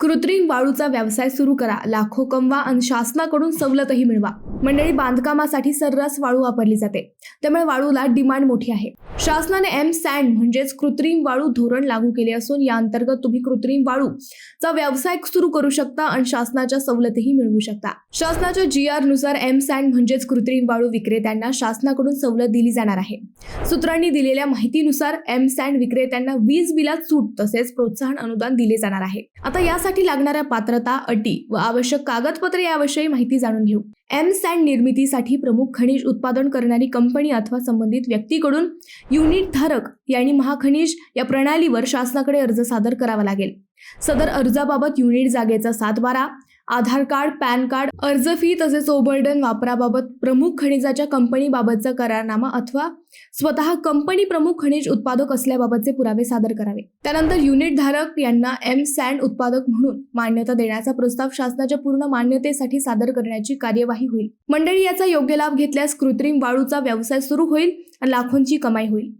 कृत्रिम वाळूचा व्यवसाय सुरू करा. लाखो कमवा आणि शासनाकडून सवलतही मिळवा. मंडळी बांधकामासाठी सर्रास वाळू वापरली जाते. त्यामुळे वाळूला डिमांड मोठी आहे. शासनाने एम सँड म्हणजेच कृत्रिम वाळू धोरण लागू केले असून या अंतर्गत तुम्ही कृत्रिम वाळूचा व्यवसाय सुरू करू शकता आणि शासनाच्या सवलतही मिळवू शकता. शासनाच्या जी आरनुसार एम सँड म्हणजेच कृत्रिम वाळू विक्रेत्यांना शासनाकडून सवलत दिली जाणार आहे. सूत्रांनी दिलेल्या माहितीनुसार एम सँड विक्रेत्यांना वीज बिलात सूट तसेच प्रोत्साहन अनुदान दिले जाणार आहे. आता यासाठी लागणाऱ्या पात्रता अटी व आवश्यक कागदपत्रे याविषयी माहिती जाणून घेऊ. एम सँड निर्मितीसाठी प्रमुख खनिज उत्पादन करणारी कंपनी अथवा संबंधित व्यक्तीकडून युनिट धारक यांनी महाखनिज या प्रणालीवर शासनाकडे अर्ज सादर करावा लागेल. सदर अर्जाबाबत युनिट जागेचा सातबारा आधार कार्ड पॅन कार्ड अर्ज फी तसेच ओबर्डन वापराबाबत प्रमुख खनिजाच्या कंपनीबाबतचा करारनामा अथवा स्वतः कंपनी प्रमुख खनिज उत्पादक असल्याबाबतचे पुरावे सादर करावे. त्यानंतर युनिट धारक यांना एम सँड उत्पादक म्हणून मान्यता देण्याचा प्रस्ताव शासनाच्या पूर्ण मान्यतेसाठी सादर करण्याची कार्यवाही होईल. मंडळी याचा योग्य लाभ घेतल्यास कृत्रिम वाळूचा व्यवसाय सुरू होईल आणि लाखोंची कमाई होईल.